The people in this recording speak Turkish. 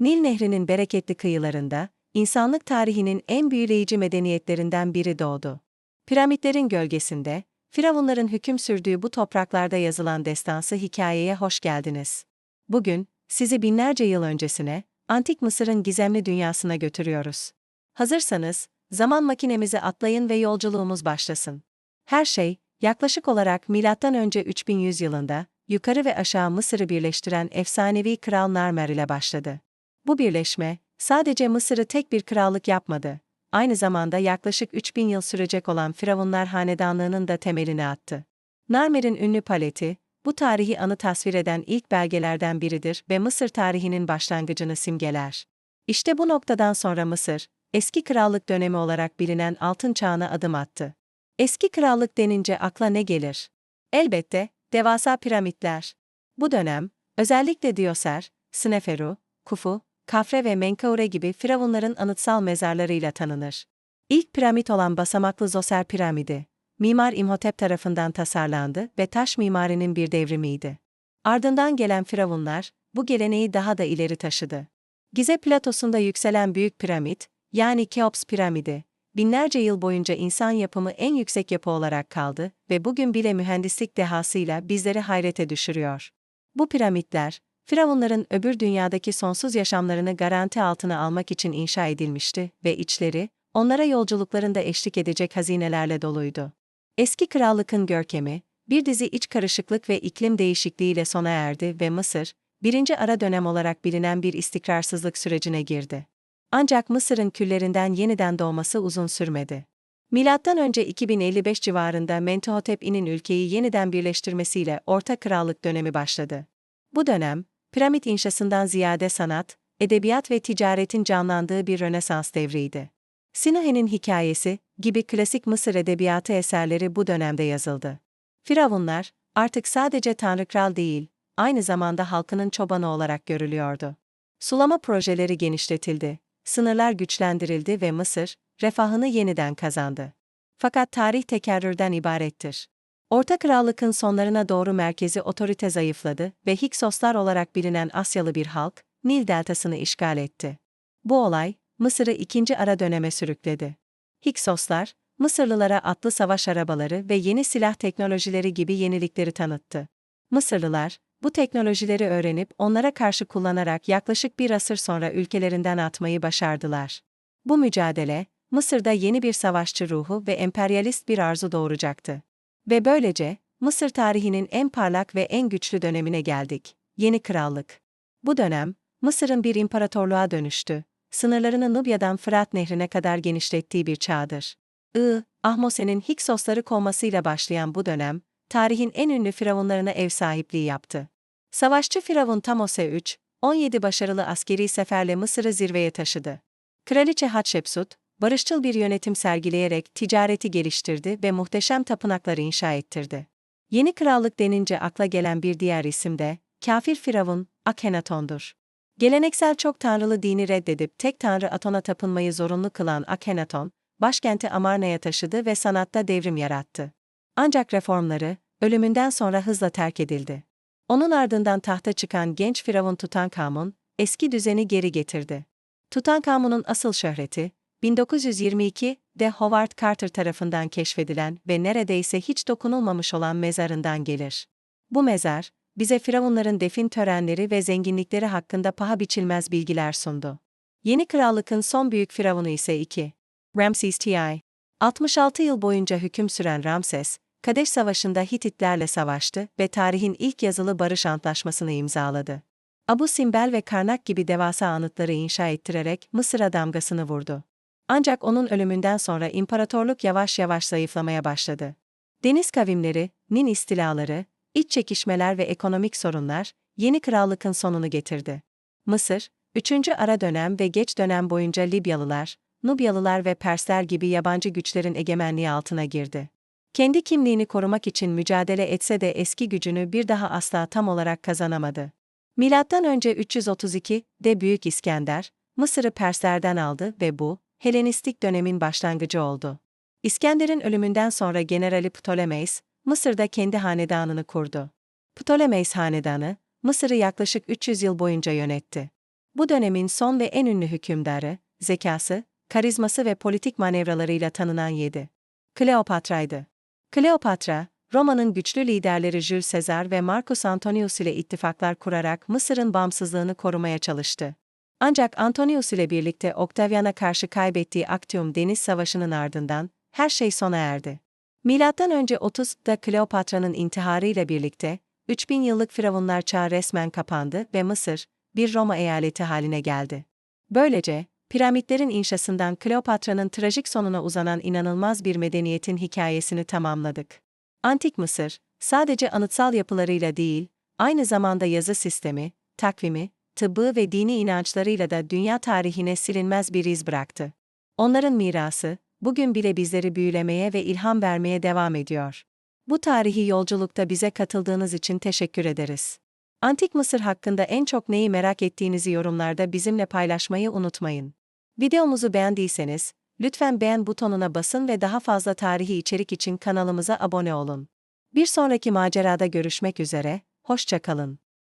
Nil Nehri'nin bereketli kıyılarında, insanlık tarihinin en büyüleyici medeniyetlerinden biri doğdu. Piramitlerin gölgesinde, Firavunların hüküm sürdüğü bu topraklarda yazılan destansı hikayeye hoş geldiniz. Bugün, sizi binlerce yıl öncesine, Antik Mısır'ın gizemli dünyasına götürüyoruz. Hazırsanız, zaman makinemizi atlayın ve yolculuğumuz başlasın. Her şey, yaklaşık olarak M.Ö. 3100 yılında, yukarı ve aşağı Mısır'ı birleştiren efsanevi Kral Narmer ile başladı. Bu birleşme, sadece Mısır'ı tek bir krallık yapmadı, aynı zamanda yaklaşık 3000 yıl sürecek olan Firavunlar Hanedanlığı'nın da temelini attı. Narmer'in ünlü paleti, bu tarihi anı tasvir eden ilk belgelerden biridir ve Mısır tarihinin başlangıcını simgeler. İşte bu noktadan sonra Mısır, eski krallık dönemi olarak bilinen altın çağına adım attı. Eski krallık denince akla ne gelir? Elbette, devasa piramitler. Bu dönem, özellikle Dioser, Sneferu, Kufu, Kafre ve Menkaure gibi firavunların anıtsal mezarlarıyla tanınır. İlk piramit olan basamaklı Zoser piramidi, Mimar İmhotep tarafından tasarlandı ve taş mimarinin bir devrimiydi. Ardından gelen firavunlar, bu geleneği daha da ileri taşıdı. Gize platosunda yükselen büyük piramit, yani Keops piramidi, binlerce yıl boyunca insan yapımı en yüksek yapı olarak kaldı ve bugün bile mühendislik dehasıyla bizleri hayrete düşürüyor. Bu piramitler, Firavunların öbür dünyadaki sonsuz yaşamlarını garanti altına almak için inşa edilmişti ve içleri, onlara yolculuklarında eşlik edecek hazinelerle doluydu. Eski krallıkın görkemi, bir dizi iç karışıklık ve iklim değişikliğiyle sona erdi ve Mısır, birinci ara dönem olarak bilinen bir istikrarsızlık sürecine girdi. Ancak Mısır'ın küllerinden yeniden doğması uzun sürmedi. Milattan önce 2055 civarında Mentuhotep ülkeyi yeniden birleştirmesiyle Orta Krallık dönemi başladı. Bu dönem, piramit inşasından ziyade sanat, edebiyat ve ticaretin canlandığı bir Rönesans devriydi. Sinahe'nin hikayesi gibi klasik Mısır edebiyatı eserleri bu dönemde yazıldı. Firavunlar, artık sadece tanrı kral değil, aynı zamanda halkının çobanı olarak görülüyordu. Sulama projeleri genişletildi, sınırlar güçlendirildi ve Mısır, refahını yeniden kazandı. Fakat tarih tekerrürden ibarettir. Orta Krallık'ın sonlarına doğru merkezi otorite zayıfladı ve Hiksoslar olarak bilinen Asyalı bir halk, Nil deltasını işgal etti. Bu olay, Mısır'ı ikinci ara döneme sürükledi. Hiksoslar, Mısırlılara atlı savaş arabaları ve yeni silah teknolojileri gibi yenilikleri tanıttı. Mısırlılar, bu teknolojileri öğrenip onlara karşı kullanarak yaklaşık bir asır sonra ülkelerinden atmayı başardılar. Bu mücadele, Mısır'da yeni bir savaşçı ruhu ve emperyalist bir arzu doğuracaktı. Ve böylece, Mısır tarihinin en parlak ve en güçlü dönemine geldik. Yeni Krallık. Bu dönem, Mısır'ın bir imparatorluğa dönüştü. Sınırlarını Nubya'dan Fırat Nehri'ne kadar genişlettiği bir çağdır. I, Ahmose'nin Hiksosları kovmasıyla başlayan bu dönem, tarihin en ünlü firavunlarına ev sahipliği yaptı. Savaşçı firavun Tamose III, 17 başarılı askeri seferle Mısır'ı zirveye taşıdı. Kraliçe Hatshepsut, barışçıl bir yönetim sergileyerek ticareti geliştirdi ve muhteşem tapınakları inşa ettirdi. Yeni krallık denince akla gelen bir diğer isim de, kafir firavun, Akhenaton'dur. Geleneksel çok tanrılı dini reddedip tek tanrı Aton'a tapınmayı zorunlu kılan Akhenaton, başkenti Amarna'ya taşıdı ve sanatta devrim yarattı. Ancak reformları, ölümünden sonra hızla terk edildi. Onun ardından tahta çıkan genç firavun Tutankamun, eski düzeni geri getirdi. Tutankamun'un asıl şöhreti, 1922'de Howard Carter tarafından keşfedilen ve neredeyse hiç dokunulmamış olan mezarından gelir. Bu mezar, bize firavunların defin törenleri ve zenginlikleri hakkında paha biçilmez bilgiler sundu. Yeni krallıkın son büyük firavunu ise 2. Ramses T.I. 66 yıl boyunca hüküm süren Ramses, Kadeş Savaşı'nda Hititlerle savaştı ve tarihin ilk yazılı barış antlaşmasını imzaladı. Abu Simbel ve Karnak gibi devasa anıtları inşa ettirerek Mısır'a damgasını vurdu. Ancak onun ölümünden sonra imparatorluk yavaş yavaş zayıflamaya başladı. Deniz kavimleri, Nin istilaları, iç çekişmeler ve ekonomik sorunlar, yeni krallıkın sonunu getirdi. Mısır, 3. ara dönem ve geç dönem boyunca Libyalılar, Nubyalılar ve Persler gibi yabancı güçlerin egemenliği altına girdi. Kendi kimliğini korumak için mücadele etse de eski gücünü bir daha asla tam olarak kazanamadı. Milattan önce 332'de Büyük İskender, Mısır'ı Perslerden aldı ve bu, Helenistik dönemin başlangıcı oldu. İskender'in ölümünden sonra Generali Ptolemeis, Mısır'da kendi hanedanını kurdu. Ptolemeis hanedanı, Mısır'ı yaklaşık 300 yıl boyunca yönetti. Bu dönemin son ve en ünlü hükümdarı, zekası, karizması ve politik manevralarıyla tanınan 7. Kleopatra'ydı. Kleopatra, Roma'nın güçlü liderleri Jules Caesar ve Marcus Antonius ile ittifaklar kurarak Mısır'ın bağımsızlığını korumaya çalıştı. Ancak Antonius ile birlikte Octavian'a karşı kaybettiği Actium Deniz Savaşı'nın ardından her şey sona erdi. Milattan önce 30'da Kleopatra'nın intiharı ile birlikte 3000 yıllık firavunlar çağı resmen kapandı ve Mısır bir Roma eyaleti haline geldi. Böylece piramitlerin inşasından Kleopatra'nın trajik sonuna uzanan inanılmaz bir medeniyetin hikayesini tamamladık. Antik Mısır sadece anıtsal yapılarıyla değil, aynı zamanda yazı sistemi, takvimi, tıbbı ve dini inançlarıyla da dünya tarihine silinmez bir iz bıraktı. Onların mirası, bugün bile bizleri büyülemeye ve ilham vermeye devam ediyor. Bu tarihi yolculukta bize katıldığınız için teşekkür ederiz. Antik Mısır hakkında en çok neyi merak ettiğinizi yorumlarda bizimle paylaşmayı unutmayın. Videomuzu beğendiyseniz, lütfen beğen butonuna basın ve daha fazla tarihi içerik için kanalımıza abone olun. Bir sonraki macerada görüşmek üzere, hoşça kalın.